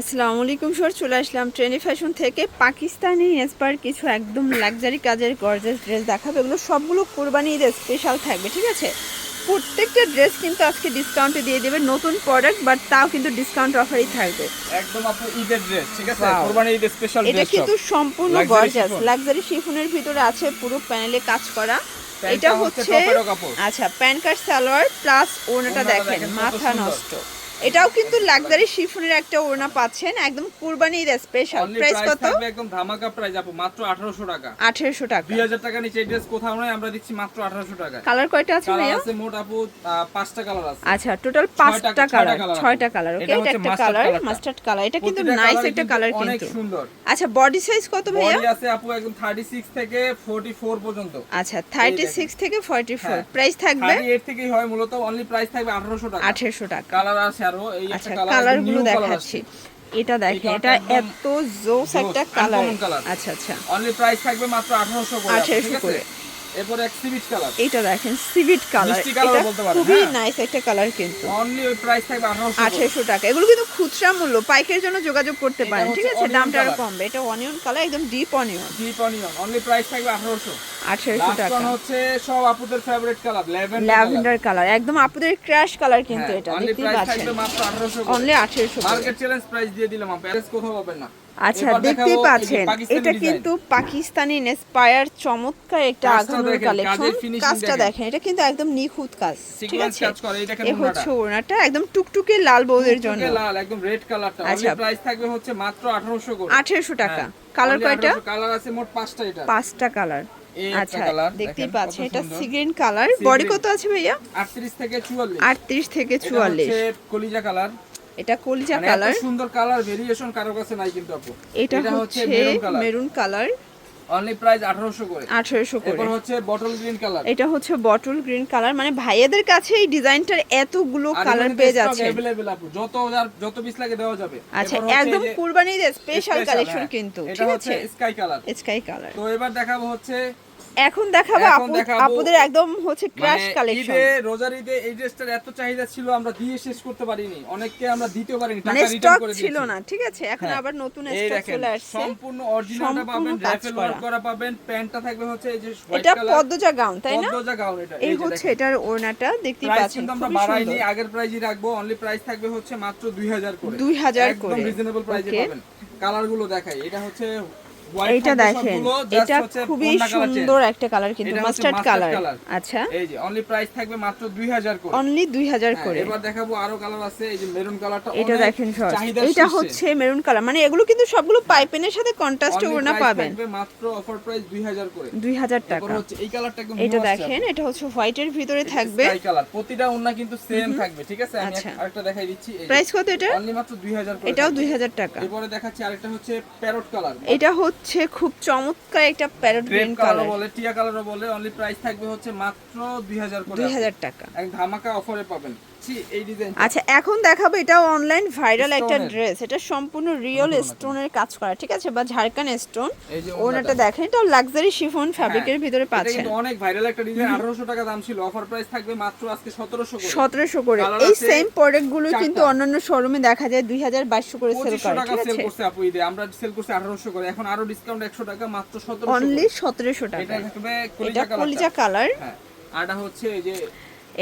আসসালামু আলাইকুম স্যার চলে আসলাম ট্রেনি ফ্যাশন থেকে। পাকিস্তানি ইন্সপায়ার কিছু একদম লাক্সারি কাজের গর্জেস ড্রেস দেখাবে। এগুলো সবগুলো কোরবানি ঈদের স্পেশাল থাকবে ঠিক আছে? প্রত্যেকটা ড্রেস কিন্তু আজকে ডিসকাউন্টে দিয়ে দেবে নতুন প্রোডাক্ট বাট তাও কিন্তু ডিসকাউন্ট অফারই থাকবে। একদম আপু ঈদের ড্রেস ঠিক আছে? কোরবানি ঈদের স্পেশাল এটা কিন্তু সম্পূর্ণ গর্জাস লাক্সারি শিফনের ভিতরে আছে পুরো প্যানেলে কাজ করা। এটা হচ্ছে। আচ্ছা প্যান কার্ড সালোয়ার প্লাস ওনাটা দেখেন মাথা নষ্ট। এটাও কিন্তু লাক্সারি শিফনের একটা ওড়না পাচ্ছেন একদম Qurbani Eid special price price কত? একদম ধামাকা প্রাইস আপু মাত্র 1800 টাকা। আঠেরোশো টাকা। 2000 টাকা নিচে ড্রেস কোথাও নয় আমরা দিচ্ছি মাত্র 1800 টাকা কালার কয়টা আছে কালার ভাইয়া? আছে মোট আপু আহ, পাঁচটা কালার আছে। আচ্ছা টোটাল ছয়টা- পাঁচটা কালার colour আছে। ছয়টা কালার ওকে এটা একটা কালার মাস্টার্ড কালার এটা কিন্তু নাইস একটা কিন্তু অনেক সুন্দর। আচ্ছা বডি সাইজ কত ভাইয়া? বডি আছে আপু একদম 36 থেকে 44 পর্যন্ত। আচ্ছা থার্টি সিক্স থেকে ফর্টি ফোর হ্যাঁ। প্রাইস থাকবে? 38 থেকেই হয় মূলত অনলি প্রাইস থাকবে 1800 টাকা। আঠেরোশো টাকা। কালার আছে আরও এই আচ্ছা একটা কালার কালারগুলো নিউ দেখাচ্ছি। এটা দেখেন এটা এত জোস একটা কালার আচ্ছা আচ্ছা। অনলি প্রাইস থাকবে মাত্র 1800 করে 1800 করে। এরপর এক সিভিট কালার এটা দেখেন সিভিট কালার এটা খুবই হ্যাঁ। নাইস একটা কালার কিন্তু। অনলি ওই প্রাইস থাকবে 1800 টাকা। এগুলো কিন্তু খুচরা মূল্য। পাইকের জন্য যোগাযোগ করতে পারেন ঠিক আছে? দামটা আরও। কমবে। এটা অনিয়ন কালার একদম deep onion deep onion only price থাকবে 1800 টাকা। হচ্ছে সব আপুদের favourite colour lavender lavender colour একদম ক্র্যাশ কালার কিন্তু এটা অনলি পাচ্ছেন। থাকবে 1800 করে। অনলি আঠেরোশো মার্কেট চ্যালেঞ্জ প্রাইস দিয়ে দিলাম আপনি কোথাও পাবেন না। আচ্ছা পাচ্ছেন এটা কিন্তু পাকিস্তানি ইন্সপায়ার চমৎকার একটা দেখেন, কালেকশন কাজটা দেখেন। দেখেন এটা কিন্তু একদম নিখুঁত কাজ ঠিক আছে? এই। হচ্ছে ওড়নাটা। একদম টুকটুকে লাল বউদের জন্য। লাল একদম রেড কালারটা আচ্ছা। প্রাইস থাকবে হচ্ছে মাত্র 1800 করে। আঠেরোশো টাকা। কালার কয়টা? কালার আছে মোট পাঁচটা এটা পাঁচটা কালার এই একটা আচ্ছা colour, দেখতেই দেখেন পাচ্ছেন কত এটা সুন্দর। Sea green colour Sea body green। কত আছে ভাইয়া 38 থেকে 44 আটত্রিশ থেকে এটা চুয়াল্লিশ হচ্ছে কলিজা কালার এটা কলিজা মানে এত কালার সুন্দর কালার ভেরিয়েশন কারো কাছে নাই কিন্তু আপু এটা হচ্ছে maroon colour maroon colour only price 1800 করে আঠেরোশো করে এরপর হচ্ছে বটল গ্রিন কালার এটা হচ্ছে বটল গ্রিন কালার মানে ভাইয়াদের কাছে এই ডিজাইনটার এতগুলো কালার পেয়ে যাচ্ছে अवेलेबल আপু যত যার যত পিস লাগে দেওয়া যাবে আচ্ছা এরপর হচ্ছে একদম এই যে কুরবানির স্পেশাল special, কালেকশন হ্যাঁ। কিন্তু এটা ঠিক হচ্ছে আছে স্কাই কালার স্কাই কালার তো এবার দেখাবো হচ্ছে এখন দেখাবো আপুদের একদম হচ্ছে ক্র্যাশ মানে কালেকশন ঈদে রোজার ঈদে এই ড্রেসটার এত চাহিদা ছিল আমরা দিয়ে শেষ করতে পারিনি। অনেককে আমরা দিতে পারিনি মানে টাকা রিটার্ন করে ছিল না ঠিক আছে? এখন হ্যাঁ। আবার নতুন স্টক চলে আসছে। সম্পূর্ণ অরিজিনালটা পাবেন কাজ র্যাফেল ওয়ার্ক করা। পাবেন প্যান্টটা থাকবে হচ্ছে এই যে এটা পদ্মজা গাউন তাই না? পদ্মজা গাউন এটা এই হচ্ছে এটার ওড়নাটা দেখতেই পাচ্ছেন কিন্তু আমরা বাড়াইনি আগের প্রাইসই রাখব অনলি প্রাইস থাকবে হচ্ছে মাত্র 2000 করে। 2000 করে। একদম। রিজনেবল প্রাইসে পাবেন। কালারগুলো দেখাই এটা হচ্ছে এইটা দেখেন এটা খুবই সুন্দর একটা কালার কিন্তু মাস্টার্ড কালার আচ্ছা। এই যে অনলি প্রাইস থাকবে মাত্র 2000 করে। অনলি দুই হাজার হ্যাঁ, করে। এবার দেখাবো আরও কালার আছে এই যে মেরুন কালারটা এটা দেখেন চাহিদার এটা হচ্ছে মেরুন কালার মানে এগুলো কিন্তু সবগুলো পাইপেনের সাথে কন্ট্রাস্টে ওড়না পাবেন। মাত্র অফার প্রাইস 2000 করে। দুই হাজার এরপর টাকা। হচ্ছে এই কালারটা একদম এটা দেখেন এটা হচ্ছে হোয়াইটের ভিতরে থাকবে। স্কাই কালার প্রতিটা ওন্না কিন্তু সেম থাকবে ঠিক আছে? আমি আচ্ছা। আরেকটা দেখাই দিচ্ছি। প্রাইস কত এটা? অনলি মাত্র 2000 করে এটাও থাকবে। দুই হাজার টাকা। এরপরে দেখাচ্ছি আরেকটা হচ্ছে প্যারট কালার এটা হচ্ছে খুব চমৎকার একটা প্যারট গ্রিন কালার বলে টিয়া কালারও বলে অনলি প্রাইস থাকবে হচ্ছে মাত্র 2000 করে। দুই হাজার টাকা। এক ধামাকা অফারে পাবেন। আচ্ছা এখন দেখাবো এটা অনলাইন ভাইরাল একটা ড্রেস এটা সম্পূর্ণ রিয়েল স্টোনের কাজ করা ঠিক আছে? বা ঝাড়খান স্টোন ওনাটা দেখেন এটাও লাক্সারি শিফন ফ্যাব্রিকের ভিতরে এটা পাচ্ছেন। কিন্তু অনেক ভাইরাল একটা ডিজাইন 1800 টাকা দাম ছিল অফার প্রাইস থাকবে মাত্র আজকে 1700 করে। সতেরোশো করে। এই সেম প্রোডাক্টগুলো কিন্তু অন্যান্য শোরুমে দেখা যায় দুই হাজার বাইশশো করে সেল 2500 করে টাকা সেল করছে আপু ঈদে আমরা সেল করছি 1800 করে। এখন আরও ডিসকাউন্ট 100 টাকা মাত্র 1700 অনলি সতেরোশো এটা টাকা থাকবে এটা কলিজা কলিজা কালার কালার হ্যাঁ আর এটা হচ্ছে এই যে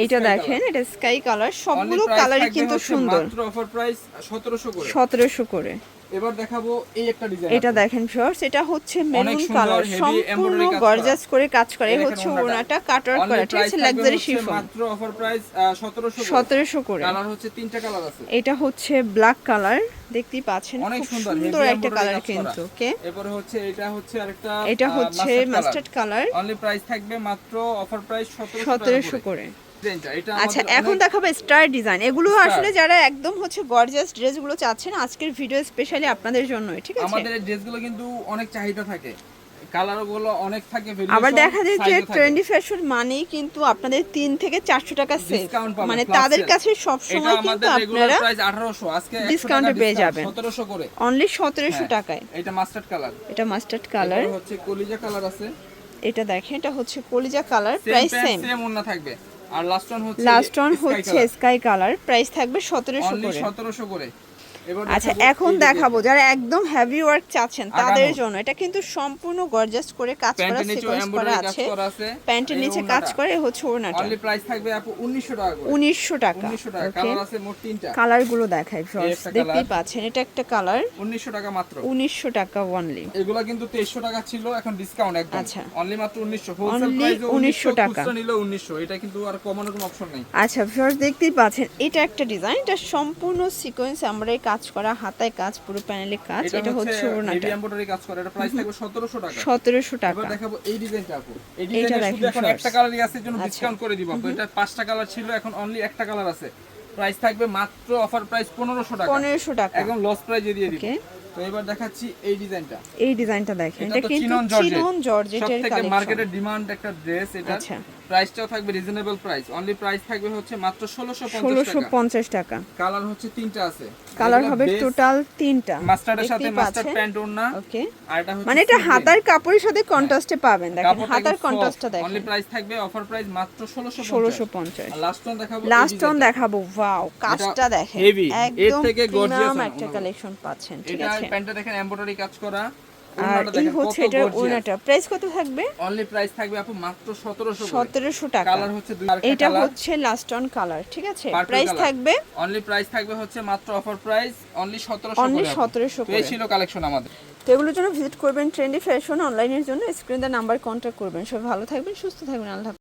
এইটা দেখেন এটা স্কাই কালার সবগুলো কালারই কিন্তু সুন্দর। মাত্র অফার প্রাইস 1700 করে। সতেরোশো করে। এবার দেখাবো এই একটা ডিজাইন এটা দেখেন ফিওর্স এটা হচ্ছে মেরুন কালার সম্পূর্ণ গর্জাস করে। কাজ করে। হচ্ছে ওনাটা কাটওয়ার্ক করা ঠিক আছে? লাক্সারি শিফন মাত্র অফার প্রাইস 1700 করে। সতেরোশো করে। কালার হচ্ছে তিনটা কালার আছে। এটা হচ্ছে ব্ল্যাক কালার দেখতেই পাচ্ছেন অনেক সুন্দর একটা কালার কিন্তু ওকে এরপরে হচ্ছে এটা হচ্ছে আরেকটা এটা হচ্ছে মাস্টার্ড কালার অনলি প্রাইস থাকবে মাত্র অফার প্রাইস 1700 সতেরোশো করে। ডিজাইনটা এটা আচ্ছা এখন দেখাবো স্টার ডিজাইন এগুলো আসলে যারা একদম হচ্ছে গর্জিয়াস ড্রেসগুলো চাচ্ছেন আজকের ভিডিও স্পেশালি আপনাদের জন্যই ঠিক আছে? আমাদের এই ড্রেসগুলো কিন্তু অনেক চাহিদা থাকে। কালারগুলো অনেক থাকে আবার দেখা যায় যে। ট্রেন্ডি ফ্যাশন মানেই কিন্তু আপনাদের তিন থেকে চারশো টাকা সেভ Discount পাবেন, মানে তাদের কাছে এটা সবসময় কিন্তু আপনারা প্রাইস 1800 আজকে এ পেয়ে যাবেন। 1700 করে। অনলি সতেরোশো হ্যাঁ। টাকায়। এটা মাস্টার্ড কালার এটা মাস্টার্ড কালার হচ্ছে কলিজা কালার আছে। এটা দেখেন এটা হচ্ছে কলিজা কালার প্রাইস সেম সেম ওন্না থাকবে। আর লাস্ট ওয়ান হচ্ছে লাস্ট ওয়ান হচ্ছে স্কাই কালার প্রাইস থাকবে সতেরোশো Only করে। 1700 করে। আচ্ছা এখন দেখাবো যারা একদম হেভি ওয়ার্ক চাচ্ছেন তাদের জন্য। এটা কিন্তু সম্পূর্ণ গর্জাস করে কাজ করা সিকোয়েন্স করা আছে। প্যান্টের নিচে কাজ। করে হচ্ছে ওড়নাটা। অনলি প্রাইস থাকবে আপু 1900 টাকা করে। উনিশশো টাকা। 1900 টাকা। কালার আছে মোট তিনটা। কালারগুলো দেখাই একটা দেখতেই পাচ্ছেন এটা একটা কালার 1900 টাকা মাত্র। উনিশশো টাকা অনলি এগুলা কিন্তু 2300 টাকা ছিল এখন ডিসকাউন্ট একদম। আচ্ছা। অনলি মাত্র 1900 হোলসেল প্রাইসে 1900 1900 টাকা। নিলে 1900 এটা কিন্তু আর কমানোর কোনো অপশন নেই। আচ্ছা ভিউয়ার্স দেখতেই পাচ্ছেন এটা একটা ডিজাইন এটা সম্পূর্ণ সিকোয়েন্স আমরা এই কাজ করা হাতায় কাজ পুরো প্যানেলে কাজ এটা হচ্ছে ওড়নাটা। এমব্রয়ডারি কাজ করে এটা প্রাইস থাকবে 1700 টাকা। সতেরোশো এবার দেখাবো এই ডিজাইনটা আপু। এই ডিজাইনটা শুধু এখন একটা কালারই আছে এর জন্য আচ্ছা। ডিসকাউন্ট করে দিব আপু। এটা পাঁচটা কালার ছিল এখন অনলি একটা কালার আছে। প্রাইস থাকবে মাত্র অফার প্রাইস 1500 টাকা। পনেরোশো টাকা। একদম লস প্রাইজে দিয়ে দিব। তো এবার দেখাচ্ছি এই ডিজাইনটা এই ডিজাইনটা দেখেন। এটা কিন্তু চিনন জর্জেট সবথেকে মার্কেটের ডিমান্ড একটা ড্রেস এটা আচ্ছা। প্রাইসটাও থাকবে রিজনেবল প্রাইস অনলি প্রাইস থাকবে হচ্ছে মাত্র 1650 ষোলোশো টাকা। কালার হচ্ছে তিনটা আছে। কালার হবে টোটাল তিনটা। মাস্টার্ডের সাথে পাচ্ছেন। প্যান্ট ওড়না। ওকে আর এটা হচ্ছে মানে এটা হাতার কাপড়ের সাথে কন্ট্রাস্টে পাবেন। দেখেন হাতার কন্ট্রাস্টটা soft। অনলি প্রাইস থাকবে অফার প্রাইস মাত্র 1650 ষোলোশো পঞ্চাশ। লাস্ট ওয়ান দেখাবো লাস্ট ডিজাইনটা। দেখাবো। ওয়াও কাজটা দেখেন। heavy, এর থেকে হয় একটা কালেকশন পাচ্ছেন ঠিক আছে। এটা প্যান্টটা দেখেন এমব্রয়ডারি কাজ করা। আর এই হচ্ছে এটা ওনাটা প্রাইস কত থাকবে? অনলি প্রাইস থাকবে আপু মাত্র 1700 করে। সতেরোশো টাকা। কালার হচ্ছে দুই এটা হচ্ছে লাস্ট অন কালার ঠিক আছে? প্রাইস থাকবে অনলি প্রাইস থাকবে হচ্ছে মাত্র অফার প্রাইস অনলি 1700 অনলি এই ছিল কালেকশন আমাদের। তো এগুলোর জন্য ভিজিট করবেন ট্রেন্ডি ফ্যাশন অনলাইনের জন্য। স্ক্রিন নাম্বার কন্ট্যাক্ট করবেন। সবাই ভালো থাকবেন সুস্থ থাকবেন। আল্লাহ।